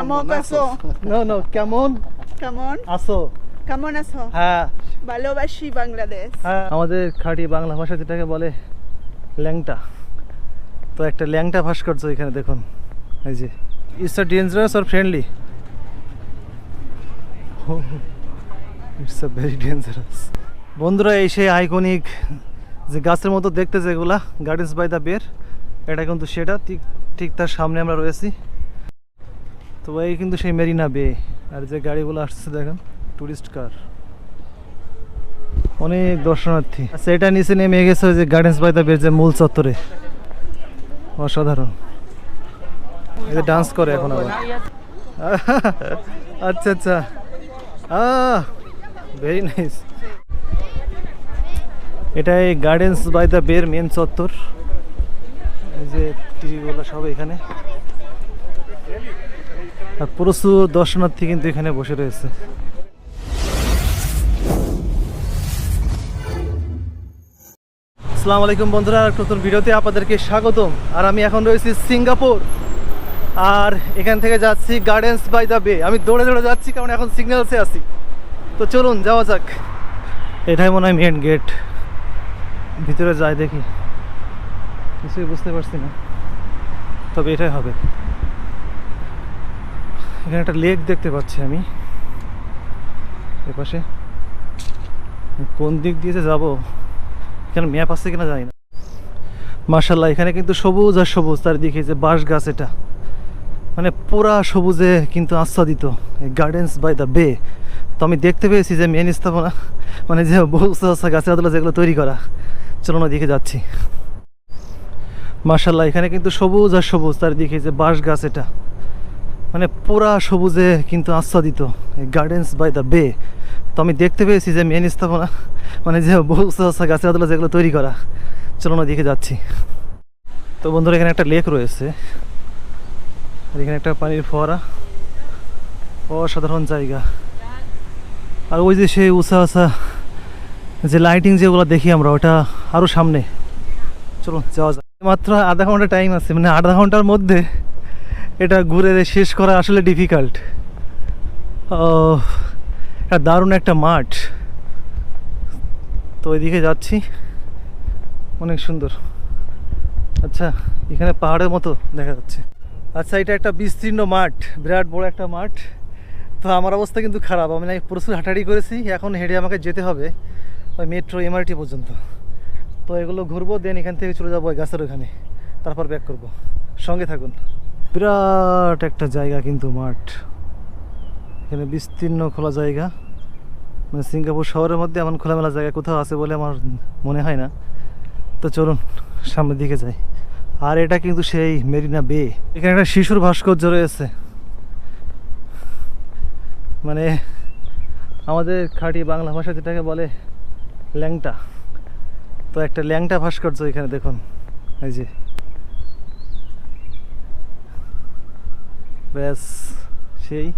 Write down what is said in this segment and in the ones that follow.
amo কাছো no no কেমন কেমন আসো কেমন আছো হ্যাঁ ভালোবাসি বাংলাদেশ হ্যাঁ আমাদের খাঁটি বাংলা ভাষা যেটাকে বলে ল্যাংটা। তো একটা ল্যাংটা ভাস্কর্য এখানে দেখুন। এই যে it's a dangerous or friendly it's a very dangerous বন্ধুরা এই সেই আইকনিক যে গাছের মতো দেখতে যেগুলা গার্ডেন্স বাই দ্য বের এটা কিন্তু সেটা ঠিক ঠিক তার সামনে আমরা রয়েছি। তো এই কিন্তু সেই মেরিনা বে, আর যে গাড়িগুলো আসছে দেখেন টুরিস্ট কার অনেক দর্শনার্থী। আচ্ছা এটা নিচে নেমে গেছে যে গার্ডেন্স বাই দ্য বের যে মূল চত্বরে। অসাধারণ। এটা ডান্স করে এখন আবার। আচ্ছা আচ্ছা। ভেরি নাইস এটা এই gardens by the bay main চত্বর। এই যে টিভিগুলো সব এখানে। প্রচুর দর্শনার্থী কিন্তু এখানে বসে রয়েছে। আসসালামু আলাইকুম বন্ধুরা আর নতুন ভিডিওতে আপনাদেরকে স্বাগতম। আর আমি এখন রয়েছি সিঙ্গাপুর। আর এখান থেকে যাচ্ছি গার্ডেন্স বাই দ্য বে আমি দৌড়ে দৌড়ে যাচ্ছি কারণ এখন সিগন্যালসে আছি। তো চলুন, যাওয়া যাক। এটাই মনে হয় মেন গেট ভিতরে যাই দেখি। কিছুই বুঝতে পারছি না। তবে এটাই হবে। এখানে একটা লেক দেখতে পাচ্ছি আমি। এপাশে কোন দিক দিয়ে যে যাব, এখানে ম্যাপ আছে কিনা জানি না। মার্শাল্লাহ এখানে কিন্তু সবুজ আর সবুজ তার দিকে যে বাঁশ গাছ এটা। মানে পুরা সবুজে কিন্তু আচ্ছাদিত গার্ডেন্স বাই দ্য বে তো আমি দেখতে পেয়েছি যে মেন স্থাপনা মানে যে বউসা গাছে আদলা যেগুলো তৈরি করা। চলো না ওদিকে যাচ্ছি। মার্শাল্লাহ এখানে কিন্তু সবুজ আর সবুজ তার দিকে যে বাঁশ গাছ এটা। মানে পুরা সবুজে কিন্তু আচ্ছাদিত। গার্ডেন্স বাই দ্য বে তো আমি দেখতে পেয়েছি যে মেন স্থাপনা মানে যে বউসা গাছে আদলা যেগুলো তৈরি করা। চলুন ওদিকে যাচ্ছি। তো বন্ধুরা, এখানে একটা লেক রয়েছে। আর এখানে একটা পানির ফোয়ারা। অসাধারণ জায়গা। আর ওই যে সেই উষা উষা যে লাইটিং যেগুলো দেখি আমরা, ওটা আরও সামনে। চলুন, যাওয়া যায় মাত্র আধা ঘণ্টা টাইম আছে মানে আধা ঘণ্টার মধ্যে এটা ঘুরে শেষ করা আসলে ডিফিকাল্ট দারুণ একটা মাঠ। তো ওইদিকে যাচ্ছি। অনেক সুন্দর। আচ্ছা এখানে পাহাড়ের মতো দেখা যাচ্ছে। আচ্ছা এটা একটা বিস্তীর্ণ মাঠ, বিরাট বড় একটা মাঠ। তো আমার অবস্থা কিন্তু খারাপ। আমি নাকি প্রচুর হাঁটাহাঁটি করেছি। এখন হেঁটে আমাকে যেতে হবে ওই মেট্রো এমআরটি পর্যন্ত। তো এগুলো ঘুরবো দেন এখান থেকে চলে যাব ওই গাছের ওখানে। তারপর ব্যাক করব। সঙ্গে থাকুন। বিরাট একটা জায়গা কিন্তু মাঠ। এখানে বিস্তীর্ণ খোলা জায়গা। মানে সিঙ্গাপুর শহরের মধ্যে এমন খোলামেলা জায়গা কোথাও আছে বলে আমার মনে হয় না। তো চলুন, সামনের দিকে যাই। আর এটা কিন্তু সেই মেরিনা বে। এখানে একটা শিশুর ভাস্কর্য রয়েছে। মানে আমাদের খাঁটি বাংলা ভাষা যেটাকে বলে ল্যাংটা। তো একটা ল্যাংটা ভাস্কর্য এখানে দেখুন। এই যে। ব্যাস, সেই।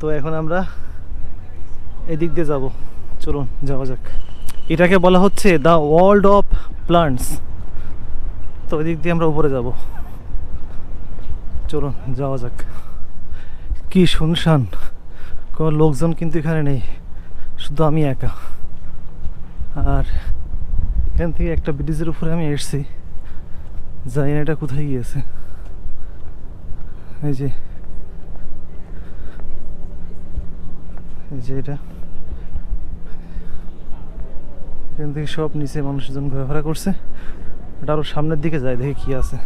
তো এখন আমরা এদিক দিয়ে যাব। চলুন, যাওয়া যাক। এটাকে বলা হচ্ছে দ্য ওয়ার্ল্ড অফ প্লান্টস তো এদিক দিয়ে আমরা উপরে যাব। চলুন, যাওয়া যাক। কি শুনশান? কোনো লোকজন কিন্তু এখানে নেই। শুধু আমি একা। আর এখান থেকে একটা ব্রিজের উপরে আমি এসছি। জানি না এটা কোথায় গিয়েছে। এই যে। এই যে এটা। এখান থেকে সব নিচে মানুষজন ঘোরাফেরা করছে। এটা আরও সামনের দিকে যায় দেখি কি আছে।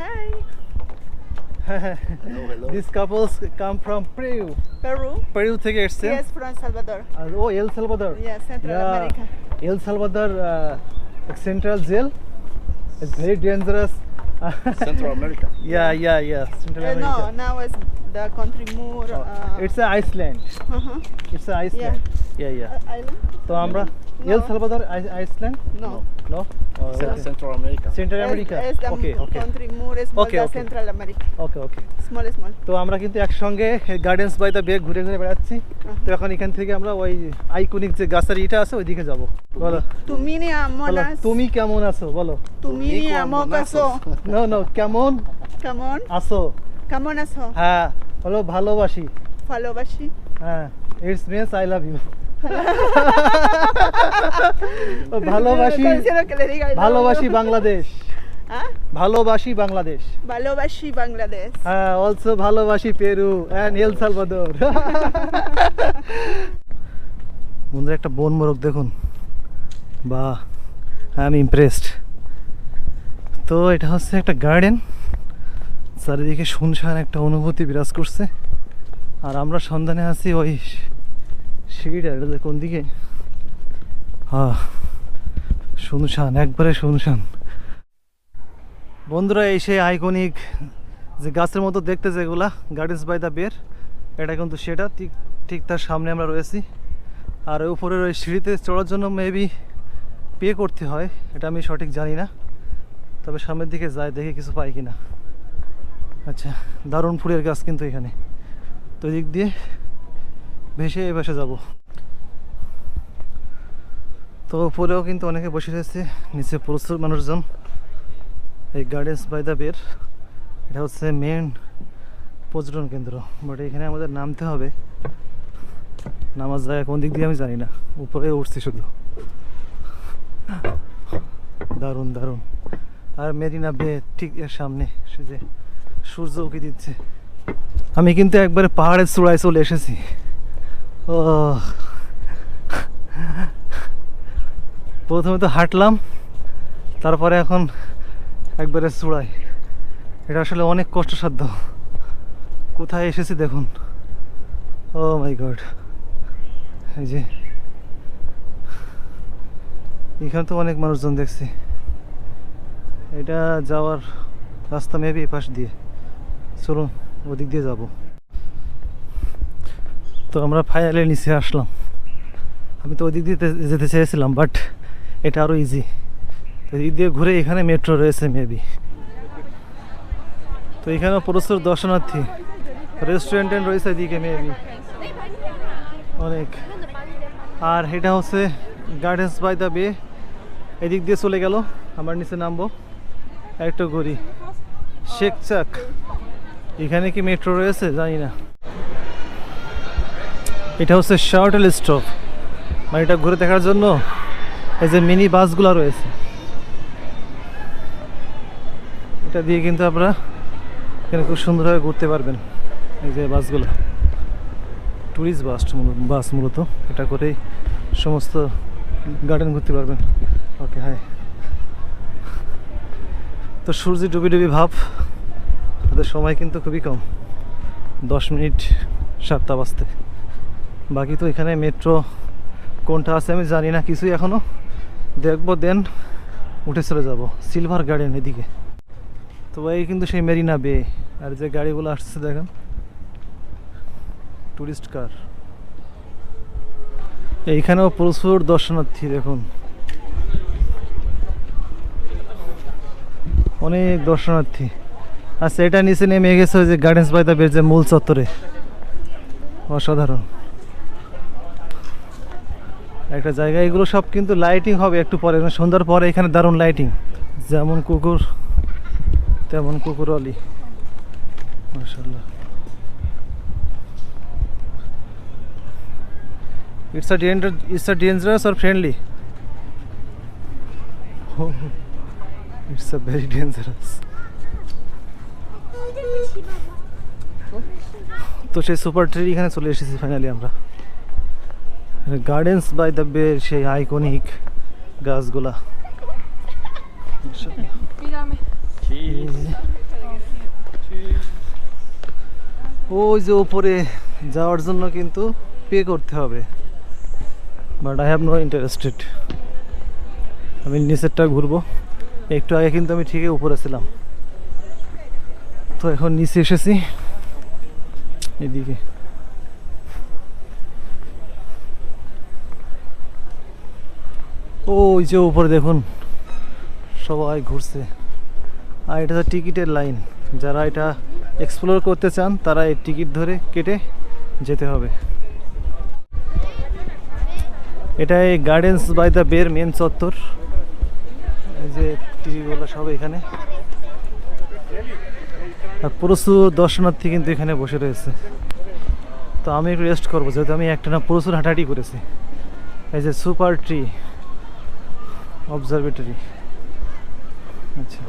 Hi this couples come from Peru Peru Peru থেকে এসছে। ইয়েস ফ্রম সালভাদর আর ও El Salvador yes central America El Salvador central jail very dangerous Central America. yeah yeah yeah central Uh, america no, now is the country more. Oh, Uh, it's a iceland uh-huh. it's a iceland yeah yeah Uh, island? তো আমরা No. El Salvador island No. No Oh, Central America. Central Es- America the okay okay country more small Okay, okay. Central America. Okay okay Small, small. তো আমরা কিন্তু একসঙ্গে gardens by the বে ঘুরে ঘুরে বেড়াচ্ছি। তো এখন এখান থেকে আমরা ওই আইকনিক যে গাছের ইটা আছে ওইদিকে যাব। বলো। তুমি নি বলো amonas. তুমি কেমন আছো? বলো। তুমি নি amo কাছো নো নো কেমন কেমন? আছো? কেমন আছো? হ্যাঁ হলো ভালোবাসি। ভালোবাসি। হ্যাঁ it's means I love you ভালোবাসি love ভালোবাসি বাংলাদেশ? ভালোবাসি বাংলাদেশ। ভালোবাসি বাংলাদেশ হ্যাঁ অলসো ভালোবাসি পেরু অ্যান্ড এল সালভাদর বন্ধুরা একটা বন মোরগ দেখুন। বা আই এম ইমপ্রেসড তো এটা হচ্ছে একটা গার্ডেন চারিদিকে শুনশান একটা অনুভূতি বিরাজ করছে। আর আমরা সন্ধানে আছি ওই সিঁড়িটা এটা কোন দিকে? হ্যাঁ শুনশান, একবারে শুনশান। বন্ধুরা, এই সেই আইকনিক যে গাছের মতো দেখতে যেগুলা গার্ডেন্স বাই দ্য বের এটা কিন্তু সেটা, ঠিক ঠিক তার সামনে আমরা রয়েছি। আর উপরের ওই সিঁড়িতে চড়ার জন্য মেবি পে করতে হয়, এটা আমি সঠিক জানি না। তবে সামনের দিকে যাই, দেখে কিছু পাই কিনা। আচ্ছা দারুণ ফুলের গাছ কিন্তু এখানে। তো দিক দিয়ে ভেসে এ ভেসে যাব। তো উপরেও কিন্তু অনেকে বসে রয়েছে, নিচে প্রচুর মানুষজন। এই গার্ডেন্স বাই দ্য বের এটা হচ্ছে মেন পর্যটন কেন্দ্র। বাট এখানে আমাদের নামতে হবে। নামাজ জায়গা কোন দিক দিয়ে আমি জানি না। উপরে উঠছি শুধু। দারুণ দারুণ। আর মেরিনা বে ঠিক এর সামনে, সে যে সূর্য উকি দিচ্ছে। আমি কিন্তু একবারে পাহাড়ের চূড়ায় চলে এসেছি। ও প্রথমে তো হাঁটলাম, তারপরে এখন একবারে চূড়ায়। এটা আসলে অনেক কষ্টসাধ্য। কোথায় এসেছি দেখুন। ও মাই গড এই যে। এখানে তো অনেক মানুষজন দেখছি। এটা যাওয়ার রাস্তা মেবি পাশ দিয়ে। চলুন, ওদিক দিয়ে যাব। তো আমরা ফাইনালি নিচে আসলাম। আমি তো ওদিক দিয়ে যেতে চেয়েছিলাম বাট এটা আরও ইজি এদিক দিয়ে ঘুরে এখানে মেট্রো রয়েছে মেবি তো এখানেও প্রচুর দর্শনার্থী। রেস্টুরেন্ট রয়েছে এদিকে মেবি অনেক। আর এটা হচ্ছে গার্ডেন্স বাই দ্য বে এদিক দিয়ে চলে গেল, আমার নিচে নামবো। একটা ঘুরি শেখ চাক এখানে কি মেট্রো রয়েছে? জানি না। এটা হচ্ছে শার্টেল স্টপ মানে এটা ঘুরে দেখার জন্য এই যে মিনি বাসগুলো রয়েছে। এটা দিয়ে কিন্তু আপনারা এখানে খুব সুন্দরভাবে ঘুরতে পারবেন এই যে বাসগুলো। ট্যুরিস্ট বাস বাস মূলত। এটা করেই সমস্ত গার্ডেন ঘুরতে পারবেন। ওকে হাই তো সূর্য ডুবি ডুবি ভাব, তাদের সময় কিন্তু খুবই কম। দশ মিনিট সাতটা বাজতে। বাকি তো এখানে মেট্রো কোনটা আছে আমি জানি না, কিছুই এখনও দেখব দেন উঠে চলে যাব সিলভার গার্ডেন এদিকে। তো এই কিন্তু সেই মেরিনা বে আর যে গাড়িগুলো আসছে দেখেন। টুরিস্ট কার এইখানেও প্রচুর দর্শনার্থী দেখুন। অনেক দর্শনার্থী। আচ্ছা এটা নিচে নেমে গেছে ওই যে গার্ডেন্স বাই বের যে মূল চত্বরে। অসাধারণ। একটা জায়গা এগুলো সব কিন্তু লাইটিং হবে একটু পরে মানে সন্ধ্যার পরে এখানে দারুণ লাইটিং যেমন কুকুর তেমন কুকুর অলি মাশাল্লাহ It's a danger. It's a dangerous or. Oh, it's a very dangerous. তো সেই সুপার ট্রি এখানে চলে এসেছি ফাইনালি আমরা গার্ডেন্স বাই দ্য বে সেই আইকনিক গাছগুলা। ওই যে উপরে যাওয়ার জন্য কিন্তু পে করতে হবে। But I have no interested আমি নিচেরটা ঘুরবো। একটু আগে কিন্তু আমি ঠিকই উপরে ছিলাম। তো এখন নিচে এসেছি। এদিকে। ওই যে উপরে দেখুন, সবাই ঘুরছে। আর এটা হচ্ছে টিকিটের লাইন। যারা এটা এক্সপ্লোর করতে চান, তারা এই টিকিট ধরে কেটে যেতে হবে। এটা এই gardens by the bay main চত্বর। এই যে টিভিগুলো সব এখানে। আর প্রচুর দর্শনার্থী কিন্তু এখানে বসে রয়েছে। তো আমি একটু রেস্ট করব, যেহেতু আমি একটা না প্রচুর হাঁটাহাঁটি করেছি। এই যে সুপার ট্রি অবজারভেটরি আচ্ছা।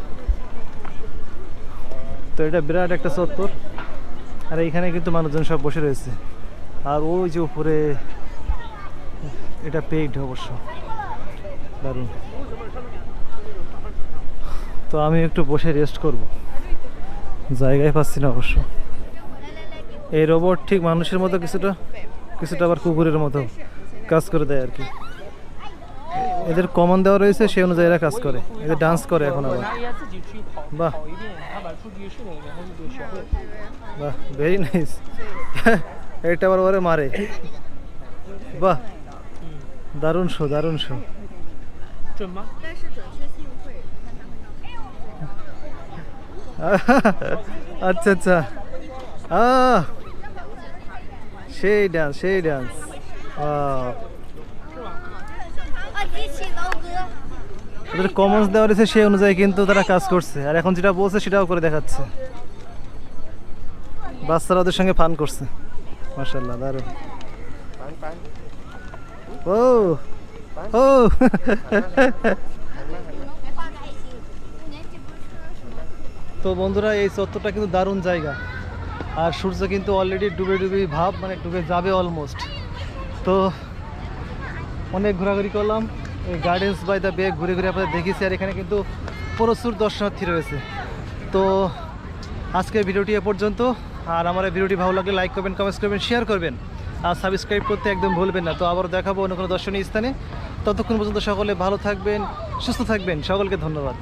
তো এটা বিরাট একটা চত্বর। আর এইখানে কিন্তু মানুষজন সব বসে রয়েছে। আর ওই যে উপরে এটা পেইড অবশ্য। দারুণ। তো আমি একটু বসে রেস্ট করব। জায়গায় পাচ্ছি না অবশ্য। এই রোবট ঠিক মানুষের মতো কিছুটা কিছুটা আবার কুকুরের মতো কাজ করে দেয় আর কি। এদের কমন দেওয়া রয়েছে, সেই অনুযায়ী এরা কাজ করে। এদের ডান্স করে এখন আবার। বাহ। বাহ ভেরি নাইস এটা আবার ওরে মারে। বাহ। দারুণ শো দারুণ শো আচ্ছা আচ্ছা। আহ! সেই ডান্স সেই ডান্স ওদের কমন্স দেওয়া রয়েছে সেই অনুযায়ী কিন্তু তারা কাজ করছে। আর এখন যেটা বলছে সেটাও করে দেখাচ্ছে। বাচ্চারা ওদের সঙ্গে ফান করছে। মার্শাল্লাহ দারুণ। ও ও। তো বন্ধুরা, এই চত্বরটা কিন্তু দারুণ জায়গা। আর সূর্য কিন্তু অলরেডি ডুবে ডুবে ভাব মানে ডুবে যাবে অলমোস্ট তো অনেক ঘোরাঘুরি করলাম। গার্ডেন্স বাই দ্য বে ঘুরে ঘুরে আপনাদের দেখেছি আর এখানে কিন্তু প্রচুর দর্শনার্থী রয়েছে। তো আজকে ভিডিওটি এ পর্যন্ত। আর আমার এই ভিডিওটি ভালো লাগলে লাইক করবেন কমেন্টস করবেন শেয়ার করবেন। আর সাবস্ক্রাইব করতে একদম ভুলবেন না। তো আবার দেখাবো অন্য কোনো দর্শনীয় স্থানে। ততক্ষণ পর্যন্ত সকলে ভালো থাকবেন, সুস্থ থাকবেন। সকলকে ধন্যবাদ।